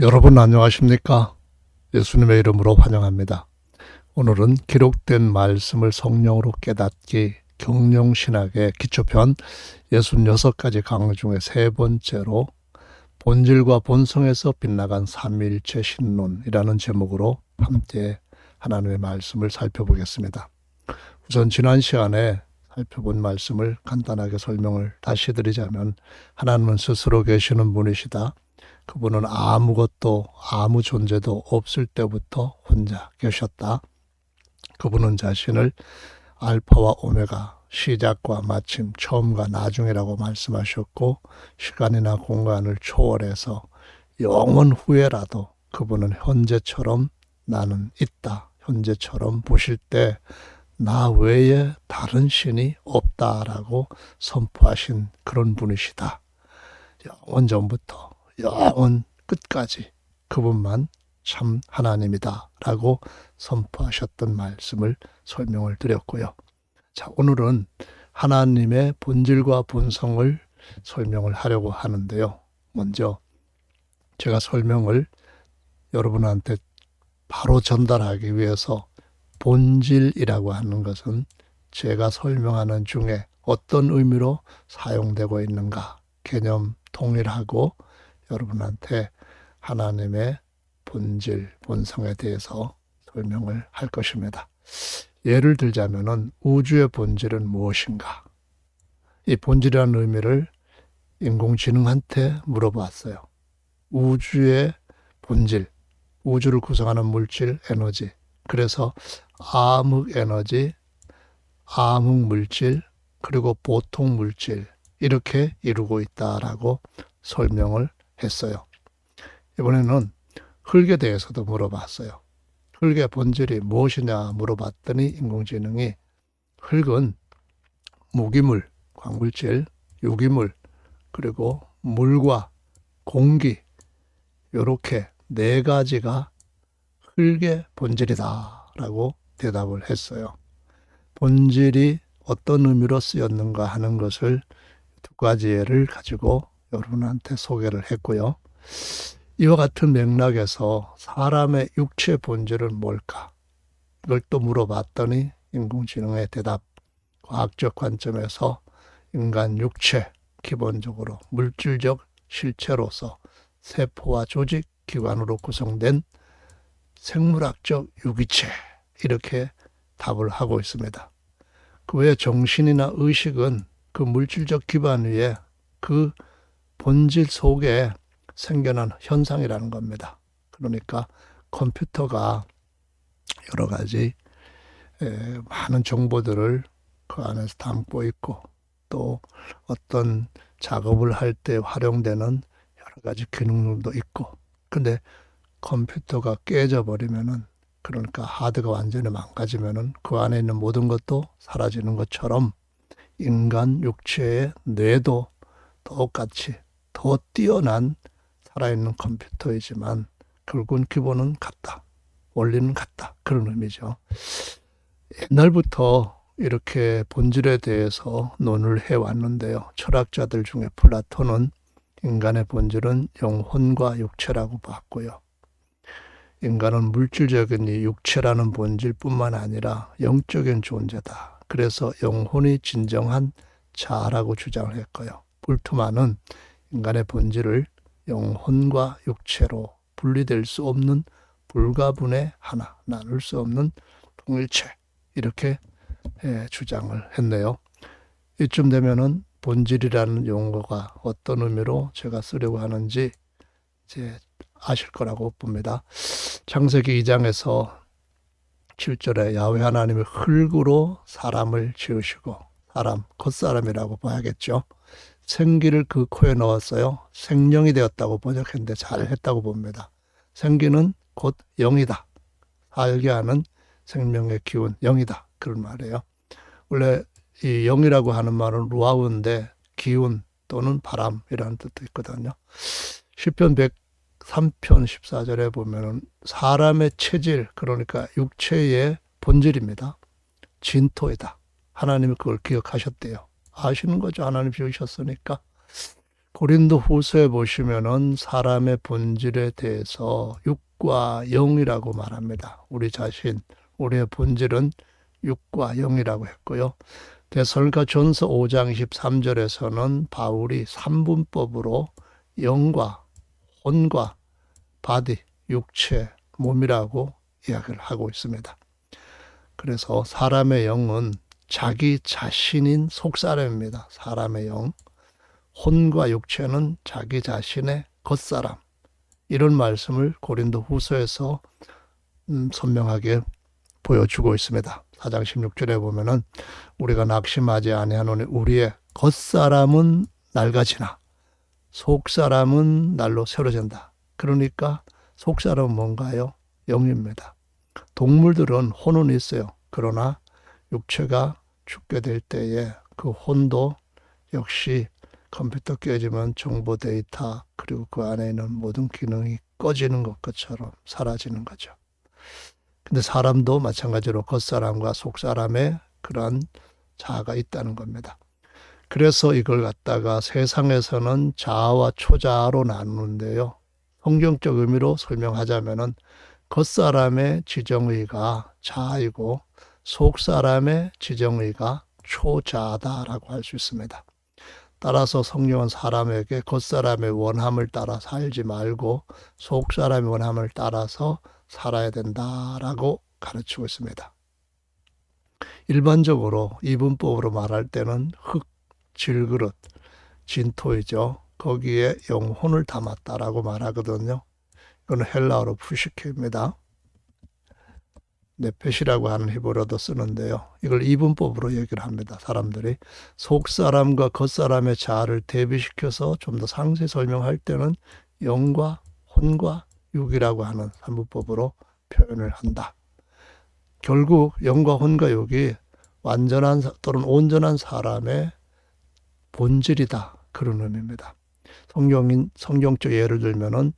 여러분 안녕하십니까? 예수님의 이름으로 환영합니다. 오늘은 기록된 말씀을 성령으로 깨닫기 경영신학의 기초편 66가지 강의 중에 세 번째로 본질과 본성에서 빗나간 삼위일체 신론이라는 제목으로 함께 하나님의 말씀을 살펴보겠습니다. 우선 지난 시간에 살펴본 말씀을 간단하게 설명을 다시 드리자면 하나님은 스스로 계시는 분이시다. 그분은 아무것도 아무 존재도 없을 때부터 혼자 계셨다. 그분은 자신을 알파와 오메가 시작과 마침 처음과 나중이라고 말씀하셨고 시간이나 공간을 초월해서 영원 후에라도 그분은 현재처럼 나는 있다. 현재처럼 보실 때 나 외에 다른 신이 없다라고 선포하신 그런 분이시다. 영원 전부터 영원 끝까지 그분만 참 하나님이다 라고 선포하셨던 말씀을 설명을 드렸고요. 자, 오늘은 하나님의 본질과 본성을 설명을 하려고 하는데요. 먼저 제가 설명을 여러분한테 바로 전달하기 위해서 본질이라고 하는 것은 제가 설명하는 중에 어떤 의미로 사용되고 있는가 개념 통일하고 여러분한테 하나님의 본질, 본성에 대해서 설명을 할 것입니다. 예를 들자면은 우주의 본질은 무엇인가? 이 본질이라는 의미를 인공지능한테 물어봤어요. 우주의 본질, 우주를 구성하는 물질, 에너지. 그래서 암흑 에너지, 암흑 물질, 그리고 보통 물질, 이렇게 이루고 있다라고 설명을 했어요. 이번에는 흙에 대해서도 물어봤어요. 흙의 본질이 무엇이냐 물어봤더니 인공지능이 흙은 무기물, 광물질, 유기물, 그리고 물과 공기, 이렇게 네 가지가 흙의 본질이다 라고 대답을 했어요. 본질이 어떤 의미로 쓰였는가 하는 것을 두 가지 예를 가지고 여러분한테 소개를 했고요. 이와 같은 맥락에서 사람의 육체 본질은 뭘까? 이걸 또 물어봤더니 인공지능의 대답, 과학적 관점에서 인간 육체, 기본적으로 물질적 실체로서 세포와 조직, 기관으로 구성된 생물학적 유기체, 이렇게 답을 하고 있습니다. 그 외에 정신이나 의식은 그 물질적 기반 위에 그 본질 속에 생겨난 현상이라는 겁니다. 그러니까 컴퓨터가 여러 가지 많은 정보들을 그 안에서 담고 있고 또 어떤 작업을 할 때 활용되는 여러 가지 기능들도 있고 근데 컴퓨터가 깨져 버리면은 그러니까 하드가 완전히 망가지면은 그 안에 있는 모든 것도 사라지는 것처럼 인간 육체의 뇌도 똑같이 더 뛰어난 살아있는 컴퓨터이지만 결국은 기본은 같다. 원리는 같다. 그런 의미죠. 옛날부터 이렇게 본질에 대해서 논을 해왔는데요. 철학자들 중에 플라톤은 인간의 본질은 영혼과 육체라고 봤고요. 인간은 물질적인 이 육체라는 본질뿐만 아니라 영적인 존재다. 그래서 영혼이 진정한 자라고 주장을 했고요. 불트만은 인간의 본질을 영혼과 육체로 분리될 수 없는 불가분의 하나, 나눌 수 없는 통일체 이렇게 예, 주장을 했네요. 이쯤 되면은 본질이라는 용어가 어떤 의미로 제가 쓰려고 하는지 이제 아실 거라고 봅니다. 창세기 2장에서 7절에 야훼 하나님이 흙으로 사람을 지으시고 사람, 겉사람이라고 봐야겠죠. 생기를 그 코에 넣었어요. 생명이 되었다고 번역했는데 잘했다고 봅니다. 생기는 곧 영이다. 살게 하는 생명의 기운, 영이다. 그런 말이에요. 원래 이 영이라고 하는 말은 루아우인데 기운 또는 바람이라는 뜻도 있거든요. 시편 103편 14절에 보면은 사람의 체질 그러니까 육체의 본질입니다. 진토이다. 하나님이 그걸 기억하셨대요. 아시는 거죠. 하나님 지으셨으니까. 고린도 후서에 보시면은 사람의 본질에 대해서 육과 영이라고 말합니다. 우리 자신, 우리의 본질은 육과 영이라고 했고요. 대설가 전서 5장 23절에서는 바울이 삼분법으로 영과 혼과 바디, 육체, 몸이라고 이야기를 하고 있습니다. 그래서 사람의 영은 자기 자신인 속사람입니다. 사람의 영. 혼과 육체는 자기 자신의 겉사람. 이런 말씀을 고린도 후서에서 음, 선명하게 보여주고 있습니다. 4장 16절에 보면은 우리가 낙심하지 아니하노니 우리의 겉사람은 낡아지나 속사람은 날로 새로진다. 그러니까 속사람은 뭔가요? 영입니다. 동물들은 혼은 있어요. 그러나 육체가 죽게 될 때에 그 혼도 역시 컴퓨터 깨지면 정보 데이터 그리고 그 안에 있는 모든 기능이 꺼지는 것처럼 사라지는 거죠. 근데 사람도 마찬가지로 겉사람과 속사람의 그러한 자아가 있다는 겁니다. 그래서 이걸 갖다가 세상에서는 자아와 초자아로 나누는데요. 성경적 의미로 설명하자면은 겉사람의 지정의가 자아이고 속 사람의 지정의가 초자다라고 할 수 있습니다. 따라서 성령은 사람에게 겉사람의 원함을 따라 살지 말고 속사람의 원함을 따라서 살아야 된다라고 가르치고 있습니다. 일반적으로 이분법으로 말할 때는 흙, 질그릇, 진토이죠. 거기에 영혼을 담았다라고 말하거든요. 이거는 헬라어로 푸시케입니다. 네펫이라고 하는 히브리어도 쓰는데요. 이걸 이분법으로 얘기를 합니다. 사람들이 속사람과 겉사람의 자아를 대비시켜서 좀 더 상세 설명할 때는 영과 혼과 육이라고 하는 삼부법으로 표현을 한다. 결국 영과 혼과 육이 완전한 또는 온전한 사람의 본질이다. 그런 의미입니다. 성경인 성경적 예를 들면은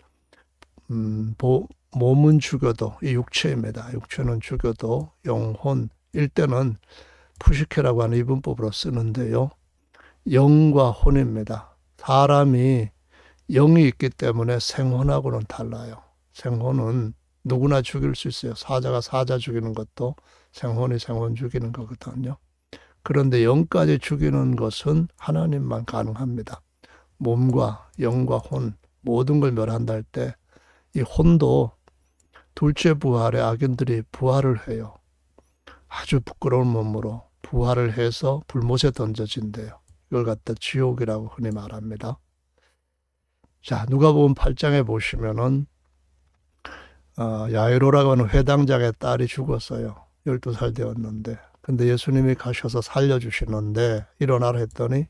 음, 보, 몸은 죽여도 이 육체입니다. 육체는 죽여도 영혼 일때는 푸시케라고 하는 이분법으로 쓰는데요. 영과 혼입니다. 사람이 영이 있기 때문에 생혼하고는 달라요. 생혼은 누구나 죽일 수 있어요. 사자가 사자 죽이는 것도 생혼이 생혼 죽이는 거거든요. 그런데 영까지 죽이는 것은 하나님만 가능합니다. 몸과 영과 혼 모든 걸 멸한다 할 때 이 혼도 둘째 부활에 악인들이 부활을 해요. 아주 부끄러운 몸으로 부활을 해서 불못에 던져진대요. 이걸 갖다 지옥이라고 흔히 말합니다. 자, 누가 보면 8장에 보시면은 어, 야이로라고 하는 회당장의 딸이 죽었어요. 12살 되었는데. 근데 예수님이 가셔서 살려주시는데 일어나라 했더니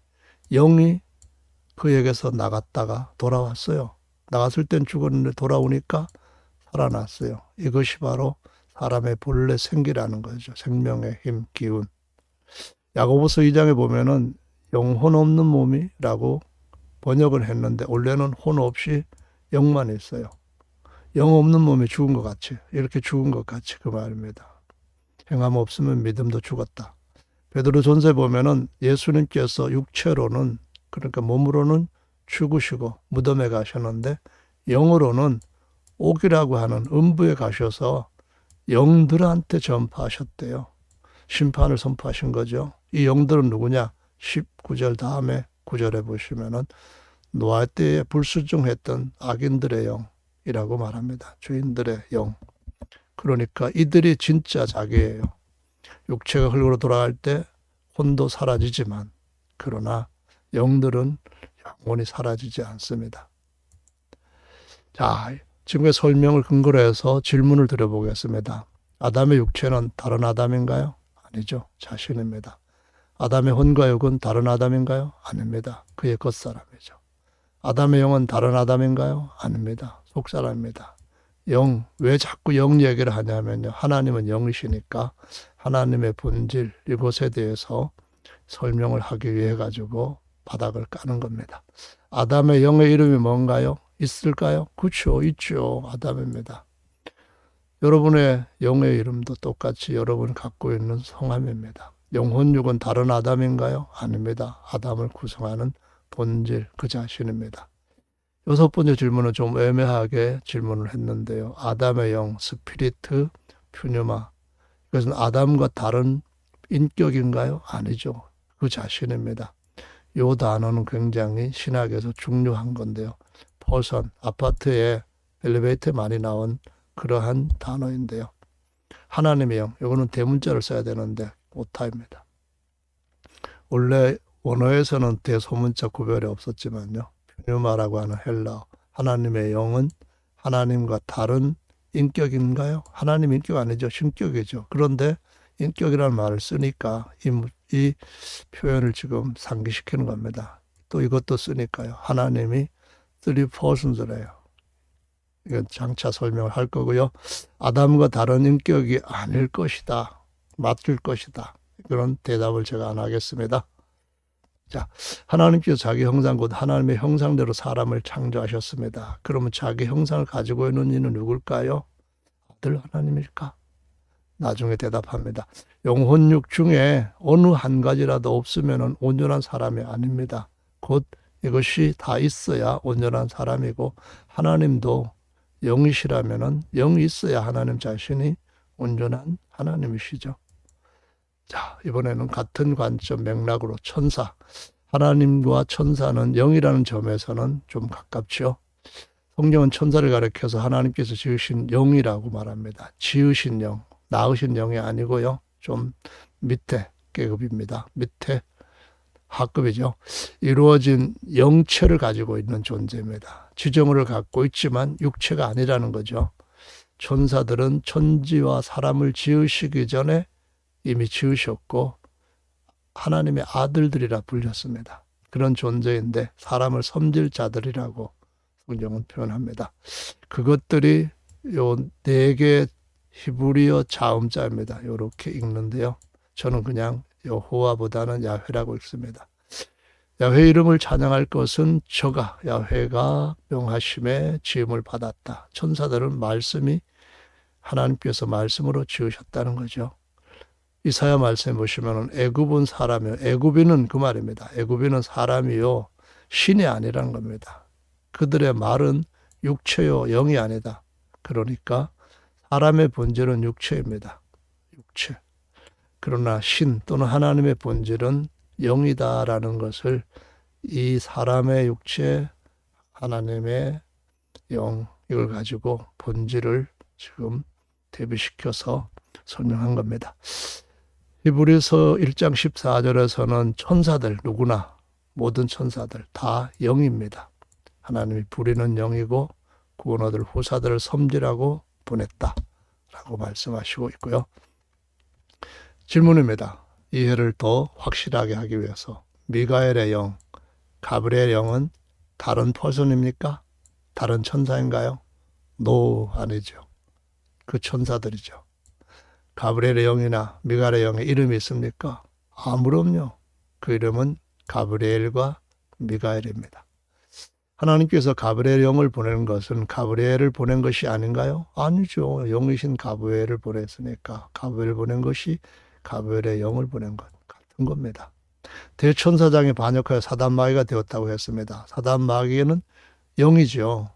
영이 그에게서 나갔다가 돌아왔어요. 나갔을 땐 죽었는데 돌아오니까 살아났어요. 이것이 바로 사람의 본래 생기라는 거죠. 생명의 힘, 기운. 야고보서 2장에 보면은 영혼 없는 몸이라고 번역을 했는데 원래는 혼 없이 영만 있어요. 영 없는 몸이 죽은 것 같이 이렇게 죽은 것 같이 그 말입니다. 행함 없으면 믿음도 죽었다. 베드로 전세 보면은 예수님께서 육체로는 그러니까 몸으로는 죽으시고 무덤에 가셨는데 영으로는 옥이라고 하는 음부에 가셔서 영들한테 전파하셨대요. 심판을 선포하신 거죠. 이 영들은 누구냐? 19절 다음에 9절에 보시면은 노아 때에 불수종했던 악인들의 영이라고 말합니다. 주인들의 영. 그러니까 이들이 진짜 자기예요. 육체가 흙으로 돌아갈 때 혼도 사라지지만 그러나 영들은 영원히 사라지지 않습니다. 자, 지금의 설명을 근거로 해서 질문을 드려보겠습니다. 아담의 육체는 다른 아담인가요? 아니죠. 자신입니다. 아담의 혼과 육은 다른 아담인가요? 아닙니다. 그의 겉사람이죠. 아담의 영은 다른 아담인가요? 아닙니다. 속사람입니다. 영, 왜 자꾸 영 얘기를 하냐면요. 하나님은 영이시니까 하나님의 본질, 이것에 대해서 설명을 하기 위해 가지고 바닥을 까는 겁니다. 아담의 영의 이름이 뭔가요? 있을까요? 그렇죠. 있죠. 아담입니다. 여러분의 영의 이름도 똑같이 여러분이 갖고 있는 성함입니다. 영혼육은 다른 아담인가요? 아닙니다. 아담을 구성하는 본질 그 자신입니다. 여섯 번째 질문은 좀 애매하게 질문을 했는데요. 아담의 영, 스피리트, 퓨뉴마. 이것은 아담과 다른 인격인가요? 아니죠. 그 자신입니다. 요 단어는 굉장히 신학에서 중요한 건데요. 퍼선, 아파트에 엘리베이터에 많이 나온 그러한 단어인데요. 하나님의 영, 이거는 대문자를 써야 되는데 오타입니다. 원래 원어에서는 대소문자 구별이 없었지만요. 퓨뉴마라고 하는 헬라어, 하나님의 영은 하나님과 다른 인격인가요? 하나님 인격 아니죠. 신격이죠. 그런데 인격이라는 말을 쓰니까 이, 이 표현을 지금 상기시키는 겁니다. 또 이것도 쓰니까요. 하나님이 three persons래요. 이건 장차 설명을 할 거고요. 아담과 다른 인격이 아닐 것이다. 맡길 것이다. 그런 대답을 제가 안 하겠습니다. 자, 하나님께서 자기 형상 곧 하나님의 형상대로 사람을 창조하셨습니다. 그러면 자기 형상을 가지고 있는 이는 누굴까요? 아들 하나님일까? 나중에 대답합니다. 영혼육 중에 어느 한 가지라도 없으면 온전한 사람이 아닙니다. 곧 이것이 다 있어야 온전한 사람이고 하나님도 영이시라면은 영이 있어야 하나님 자신이 온전한 하나님이시죠. 자, 이번에는 같은 관점 맥락으로 천사. 하나님과 천사는 영이라는 점에서는 좀 가깝죠. 성경은 천사를 가리켜서 하나님께서 지으신 영이라고 말합니다. 지으신 영, 낳으신 영이 아니고요. 좀 밑에 계급입니다. 밑에 하급이죠. 이루어진 영체를 가지고 있는 존재입니다. 지정을 갖고 있지만 육체가 아니라는 거죠. 천사들은 천지와 사람을 지으시기 전에 이미 지으셨고 하나님의 아들들이라 불렸습니다. 그런 존재인데 사람을 섬질 자들이라고 성경은 표현합니다. 그것들이 요 네 개 히브리어 자음자입니다. 이렇게 읽는데요. 저는 그냥 여호와보다는 야훼라고 읽습니다. 야훼 이름을 찬양할 것은 저가 야훼가 명하심에 지음을 받았다. 천사들은 말씀이 하나님께서 말씀으로 지으셨다는 거죠. 이사야 말씀에 보시면 애굽은 사람이요. 애굽인은 그 말입니다. 애굽인은 사람이요. 신이 아니라는 겁니다. 그들의 말은 육체요. 영이 아니다. 그러니까 사람의 본질은 육체입니다. 육체. 그러나 신 또는 하나님의 본질은 영이다라는 것을 이 사람의 육체, 하나님의 영, 이걸 가지고 본질을 지금 대비시켜서 설명한 겁니다. 히브리서 1장 14절에서는 천사들 누구나 모든 천사들 다 영입니다. 하나님이 부리는 영이고 구원 얻을 후사들을 섬지라고 보냈다. 라고 말씀하시고 있고요. 질문입니다. 이해를 더 확실하게 하기 위해서 미가엘의 영, 가브리엘의 영은 다른 퍼슨입니까? 다른 천사인가요? 노 아니죠. 그 천사들이죠. 가브리엘의 영이나 미가엘의 영에 이름이 있습니까? 아무럼요. 그 이름은 가브리엘과 미가엘입니다. 하나님께서 가브리엘 영을 보내는 것은 가브리엘을 보낸 것이 아닌가요? 아니죠. 영이신 가브리엘을 보냈으니까 가브리엘 보낸 것이 가브리엘의 영을 보낸 것 같은 겁니다. 대천사장이 반역하여 사단 마귀가 되었다고 했습니다. 사단 마귀는 영이죠.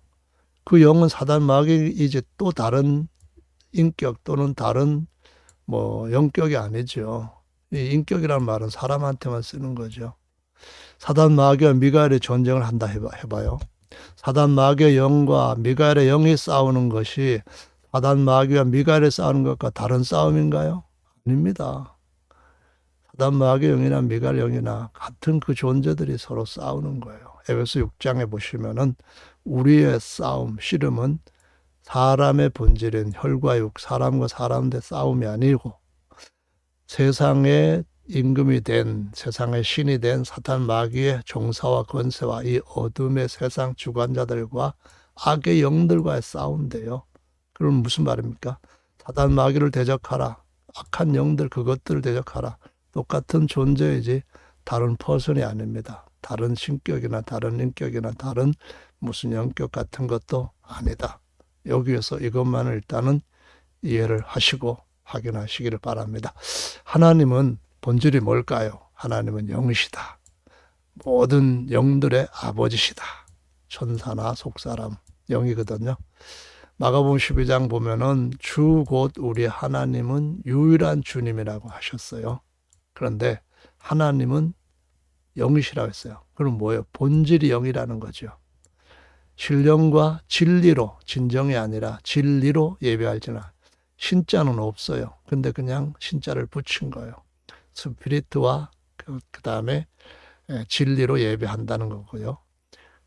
그 영은 사단 마귀 이제 또 다른 인격 또는 다른 뭐 영격이 아니죠. 이 인격이라는 말은 사람한테만 쓰는 거죠. 사단 마귀와 미가엘의 전쟁을 한다 해봐, 요 사단 마귀의 영과 미가엘의 영이 싸우는 것이 사단 마귀와 미가엘이 싸우는 것과 다른 싸움인가요? 아닙니다. 사단 마귀의 영이나 미가엘 영이나 같은 그 존재들이 서로 싸우는 거예요. 에베소 6장에 보시면은 우리의 싸움, 씨름은 사람의 본질인 혈과 육, 사람과 사람의 싸움이 아니고 세상의 임금이 된 세상의 신이 된 사탄 마귀의 종사와 권세와 이 어둠의 세상 주관자들과 악의 영들과의 싸움인데요. 그럼 무슨 말입니까? 사탄 마귀를 대적하라. 악한 영들 그것들을 대적하라. 똑같은 존재이지 다른 퍼슨이 아닙니다. 다른 신격이나 다른 인격이나 다른 무슨 영격 같은 것도 아니다. 여기에서 이것만을 일단은 이해를 하시고 확인하시기를 바랍니다. 하나님은 본질이 뭘까요? 하나님은 영이시다. 모든 영들의 아버지시다. 천사나 속사람 영이거든요. 마가복음 12장 보면은 주 곧 우리 하나님은 유일한 주님이라고 하셨어요. 그런데 하나님은 영이시라고 했어요. 그럼 뭐예요? 본질이 영이라는 거죠. 신령과 진리로 진정이 아니라 진리로 예배할지나 신자는 없어요. 근데 그냥 신자를 붙인 거예요. 스피리트와 그, 그 다음에 진리로 예배한다는 거고요.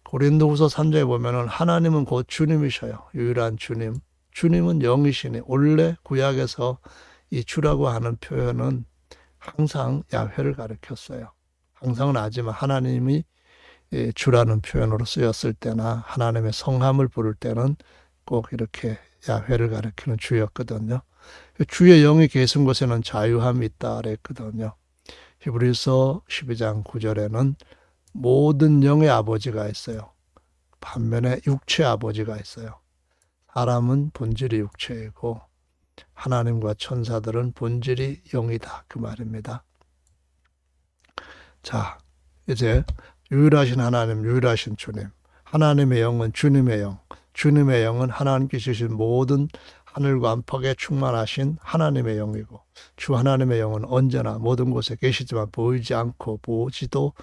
고린도후서 3장에 보면은 하나님은 곧 주님이셔요. 유일한 주님. 주님은 영이시니 원래 구약에서 이 주라고 하는 표현은 항상 야훼를 가리켰어요. 항상은 아지만 하나님이 예, 주라는 표현으로 쓰였을 때나 하나님의 성함을 부를 때는 꼭 이렇게 야훼를 가리키는 주였거든요. 주의 영이 계신 곳에는 자유함이 있다 그랬거든요. 히브리서 12장 9절에는 모든 영의 아버지가 있어요. 반면에 육체 아버지가 있어요. 사람은 본질이 육체이고 하나님과 천사들은 본질이 영이다. 그 말입니다. 자, 이제 유일하신 하나님, 유일하신 주님. 하나님의 영은 주님의 영. 주님의 영은 하나님께 주신 모든 하늘과 안팎에 충만하신 하나님의 영이고 주 하나님의 영은 언제나 모든 곳에 계시지만 보이지 않고 보지도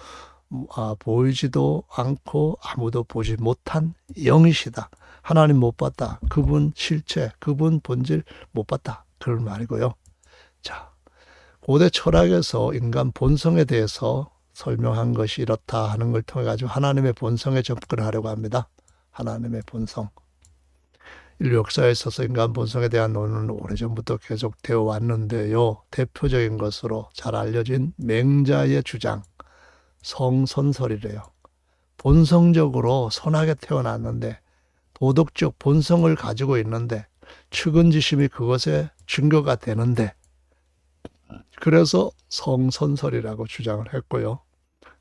아, 보이지도 않고 아무도 보지 못한 영이시다. 하나님 못 봤다. 그분 실체, 그분 본질 못 봤다. 그런 말이고요. 자, 고대 철학에서 인간 본성에 대해서 설명한 것이 이렇다 하는 걸 통해 가지고 하나님의 본성에 접근하려고 합니다. 하나님의 본성. 인류 역사에 있어서 인간 본성에 대한 논의는 오래전부터 계속되어 왔는데요. 대표적인 것으로 잘 알려진 맹자의 주장, 성선설이래요. 본성적으로 선하게 태어났는데 도덕적 본성을 가지고 있는데 측은지심이 그것의 증거가 되는데 그래서 성선설이라고 주장을 했고요.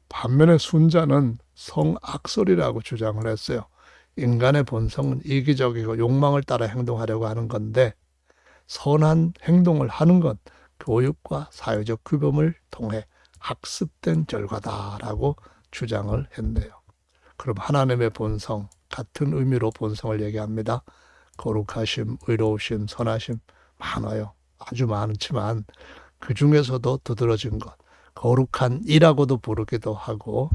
반면에 순자는 성악설이라고 주장을 했어요. 인간의 본성은 이기적이고 욕망을 따라 행동하려고 하는 건데 선한 행동을 하는 건 교육과 사회적 규범을 통해 학습된 결과다라고 주장을 했네요. 그럼 하나님의 본성 같은 의미로 본성을 얘기합니다. 거룩하심, 의로우심, 선하심 많아요. 아주 많지만 그 중에서도 두드러진 것 거룩한 이라고도 부르기도 하고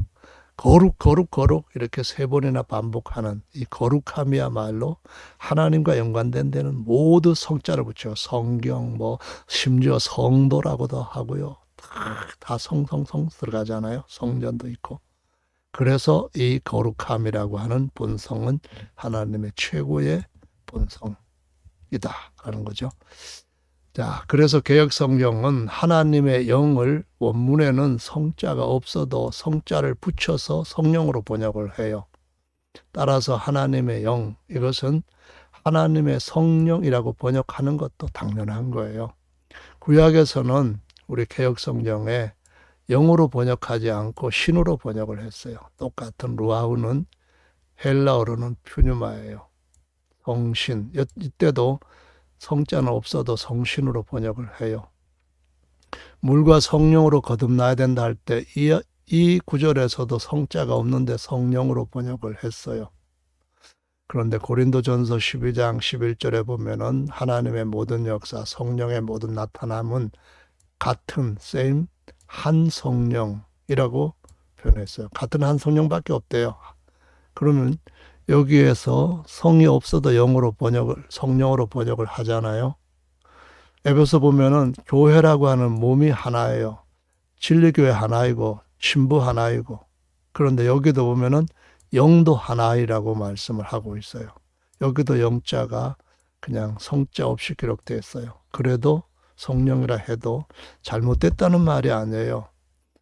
거룩 거룩 거룩 이렇게 세 번이나 반복하는 이 거룩함이야말로 하나님과 연관된 데는 모두 성자를 붙여 성경 뭐 심지어 성도라고도 하고요. 다 성성성 들어가잖아요. 성전도 있고. 그래서 이 거룩함이라고 하는 본성은 하나님의 최고의 본성이다라는 거죠. 자, 그래서 개혁 성경은 하나님의 영을 원문에는 성자가 없어도 성자를 붙여서 성령으로 번역을 해요. 따라서 하나님의 영, 이것은 하나님의 성령이라고 번역하는 것도 당연한 거예요. 구약에서는 우리 개혁 성경에 영어로 번역하지 않고 신으로 번역을 했어요. 똑같은 루아우는 헬라어로는 퓨뉴마예요. 성신. 이때도 성자는 없어도 성신으로 번역을 해요. 물과 성령으로 거듭나야 된다 할 때 이 이 구절에서도 성자가 없는데 성령으로 번역을 했어요. 그런데 고린도전서 12장 11절에 보면은 하나님의 모든 역사, 성령의 모든 나타남은 같은 same 한 성령이라고 표현했어요. 같은 한 성령밖에 없대요. 그러면 여기에서 성이 없어도 영어로 번역을 성령으로 번역을 하잖아요. 에베소 보면은 교회라고 하는 몸이 하나예요. 진리교회 하나이고 신부 하나이고 그런데 여기도 보면은 영도 하나이라고 말씀을 하고 있어요. 여기도 영자가 그냥 성자 없이 기록되어 있어요. 그래도 성령이라 해도 잘못됐다는 말이 아니에요.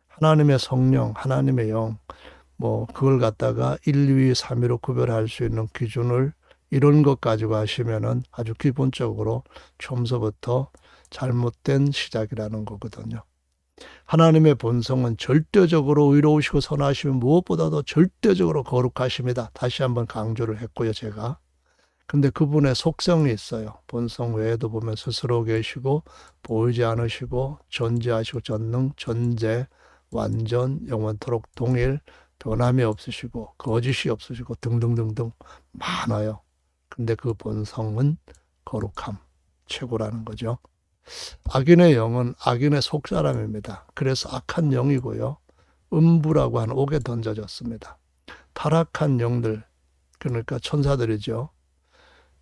하나님의 성령, 하나님의 영, 뭐 그걸 갖다가 1, 2, 3위로 구별할 수 있는 기준을 이런 것 가지고 하시면은 아주 기본적으로 처음서부터 잘못된 시작이라는 거거든요. 하나님의 본성은 절대적으로 의로우시고 선하시면 무엇보다도 절대적으로 거룩하십니다. 다시 한번 강조를 했고요, 제가. 근데 그분의 속성이 있어요. 본성 외에도 보면 스스로 계시고 보이지 않으시고 존재하시고 전능, 존재, 완전 영원토록 동일 변함이 없으시고 거짓이 없으시고 등등등등 많아요. 근데 그 본성은 거룩함 최고라는 거죠. 악인의 영은 악인의 속사람입니다. 그래서 악한 영이고요. 음부라고 하는 옥에 던져졌습니다. 타락한 영들 그러니까 천사들이죠.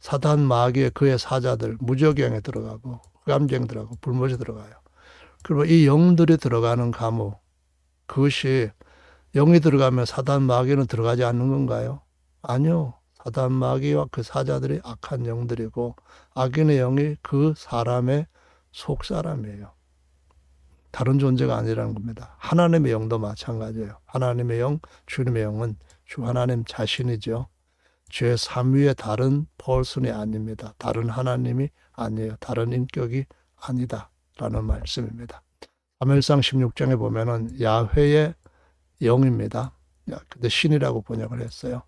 사단 마귀의 그의 사자들 무적영에 들어가고 흑암쟁 들어가고 불못에 들어가요. 그리고 이 영들이 들어가는 감옥 그것이 영이 들어가면 사단 마귀는 들어가지 않는 건가요? 아니요. 사단 마귀와 그 사자들이 악한 영들이고 악인의 영이 그 사람의 속 사람이에요. 다른 존재가 아니라는 겁니다. 하나님의 영도 마찬가지예요. 하나님의 영, 주님의 영은 주 하나님 자신이죠. 죄 삼위의 다른 펄슨이 아닙니다. 다른 하나님이 아니에요. 다른 인격이 아니다 라는 말씀입니다. 사무엘상 16장에 보면은 야훼의 영입니다. 야, 근데 신이라고 번역을 했어요.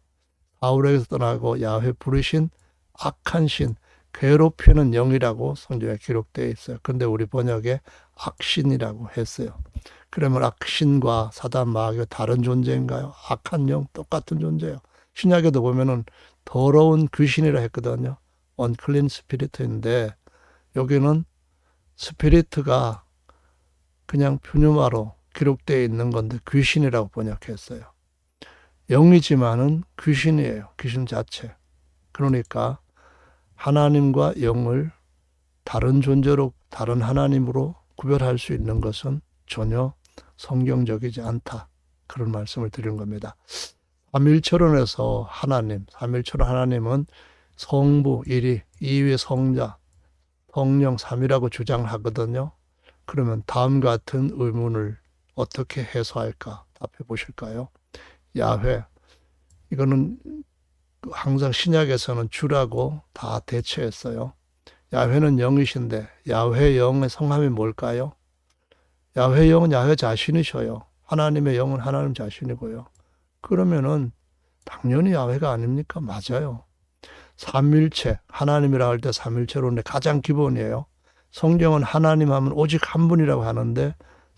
바울에게서 떠나고 야훼 부르신 악한 신, 괴롭히는 영이라고 성경에 기록되어 있어요. 근데 우리 번역에 악신이라고 했어요. 그러면 악신과 사단 마귀가 다른 존재인가요? 악한 영 똑같은 존재예요. 신약에도 보면은 더러운 귀신이라 했거든요. unclean spirit인데 여기는 스피리트가 그냥 퓨뉴마로 기록되어 있는 건데 귀신이라고 번역했어요. 영이지만은 귀신이에요. 귀신 자체. 그러니까 하나님과 영을 다른 존재로 다른 하나님으로 구별할 수 있는 것은 전혀 성경적이지 않다. 그런 말씀을 드린 겁니다. 삼일철원에서 하나님, 삼일철원 하나님은 성부 1위, 2위 성자, 성령 3이라고 주장하거든요. 그러면 다음 같은 의문을 어떻게 해소할까 답해 보실까요? 야훼 이거는 항상 신약에서는 주라고 다 대체했어요. 야훼는 영이신데 야훼 영의 성함이 뭘까요? 야훼 영은 야훼 자신이셔요. 하나님의 영은 하나님 자신이고요. 그러면은 당연히 야훼가 아닙니까? 맞아요. 삼일체 하나님이라 할 때 삼일체론의 가장 기본이에요. 성경은 하나님 하면 오직 한 분이라고 하는데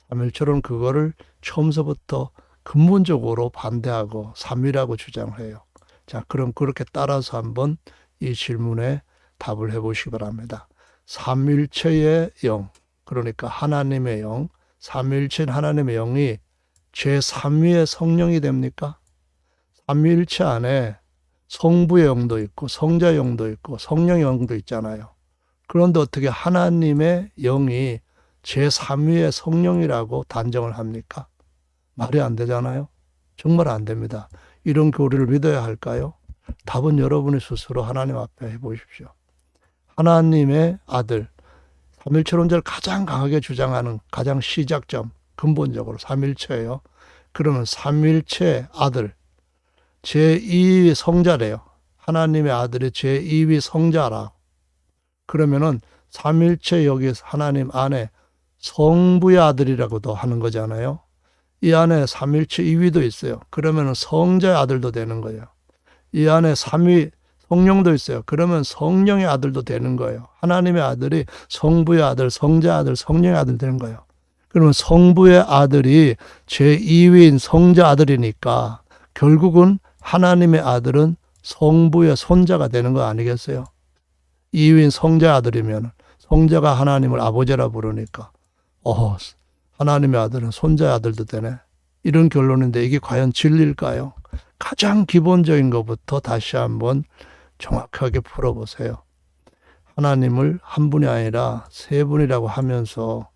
삼일체론 그거를 처음서부터 근본적으로 반대하고 삼위라고 주장을 해요. 자, 그럼 그렇게 따라서 한번 이 질문에 답을 해보시기 바랍니다. 삼일체의 영, 그러니까 하나님의 영, 삼일체 하나님의 영이 제3위의 성령이 됩니까? 삼일체 안에 성부의 영도 있고 성자의 영도 있고 성령의 영도 있잖아요. 그런데 어떻게 하나님의 영이 제3위의 성령이라고 단정을 합니까? 말이 안 되잖아요. 정말 안 됩니다. 이런 교리를 믿어야 할까요? 답은 여러분이 스스로 하나님 앞에 해보십시오. 하나님의 아들, 삼일체론자를 가장 강하게 주장하는 가장 시작점, 근본적으로 삼일체예요. 그러면 삼일체 아들, 제2위 성자래요. 하나님의 아들이 제2위 성자라. 그러면은 삼일체 여기 하나님 안에 성부의 아들이라고도 하는 거잖아요. 이 안에 삼일체 2위도 있어요. 그러면 성자의 아들도 되는 거예요. 이 안에 삼위 성령도 있어요. 그러면 성령의 아들도 되는 거예요. 하나님의 아들이 성부의 아들, 성자 아들, 성령의 아들 되는 거예요. 그러면 성부의 아들이 제2위인 성자 아들이니까 결국은 하나님의 아들은 성부의 손자가 되는 거 아니겠어요? 2위인 성자 아들이면 성자가 하나님을 아버지라 부르니까 어 하나님의 아들은 손자의 아들도 되네. 이런 결론인데 이게 과연 진리일까요? 가장 기본적인 것부터 다시 한번 정확하게 풀어보세요. 하나님을 한 분이 아니라 세 분이라고 하면서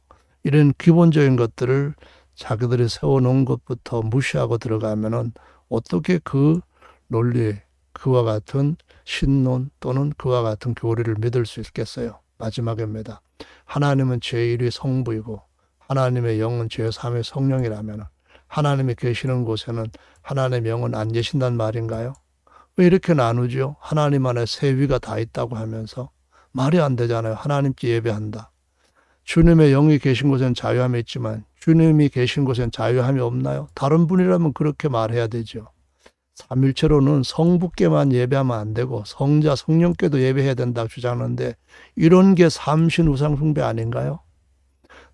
이런 기본적인 것들을 자기들이 세워놓은 것부터 무시하고 들어가면은 어떻게 그 논리, 그와 같은 신론 또는 그와 같은 교리를 믿을 수 있겠어요? 마지막입니다. 하나님은 제1위 성부이고 하나님의 영은 제3의 성령이라면 하나님이 계시는 곳에는 하나님의 영은 안 계신단 말인가요? 왜 이렇게 나누죠? 하나님 안에 세 위가 다 있다고 하면서 말이 안 되잖아요. 하나님께 예배한다. 주님의 영이 계신 곳엔 자유함이 있지만 주님이 계신 곳엔 자유함이 없나요? 다른 분이라면 그렇게 말해야 되죠. 삼일체로는 성부께만 예배하면 안 되고 성자 성령께도 예배해야 된다고 주장하는데 이런 게 삼신 우상 숭배 아닌가요?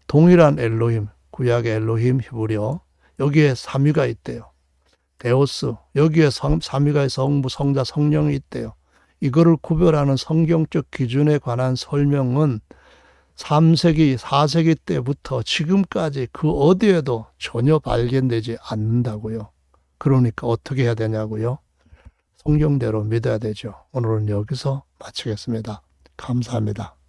동일한 엘로힘, 구약의 엘로힘 히브리어 여기에 삼위가 있대요. 데오스 여기에 성, 삼위가의 성부 성자 성령이 있대요. 이거를 구별하는 성경적 기준에 관한 설명은 3세기, 4세기 때부터 지금까지 그 어디에도 전혀 발견되지 않는다고요. 그러니까 어떻게 해야 되냐고요? 성경대로 믿어야 되죠. 오늘은 여기서 마치겠습니다. 감사합니다.